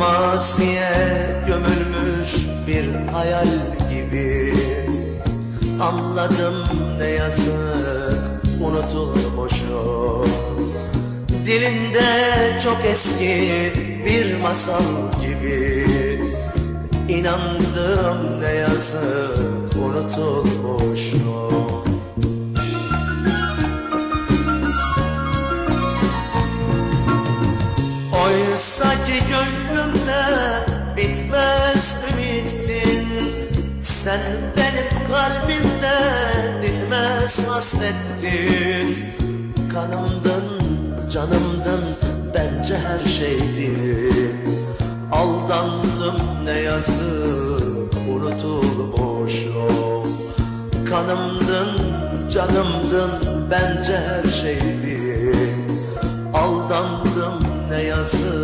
Maziye gömülmüş bir hayal gibi. Anladım ne yazık unutulmuş o Dilinde çok eski bir masal gibi. İnandım ne yazık unutulmuş o Oysa ki gönlümde bitmez ümittin Sen benim kalbimde dinmez hasrettin. Kanımdın, canımdın, bence her şeydin Aldandım ne yazık unutulmuş o Kanımdın, canımdın, bence her şeydin Aldandım ne yazık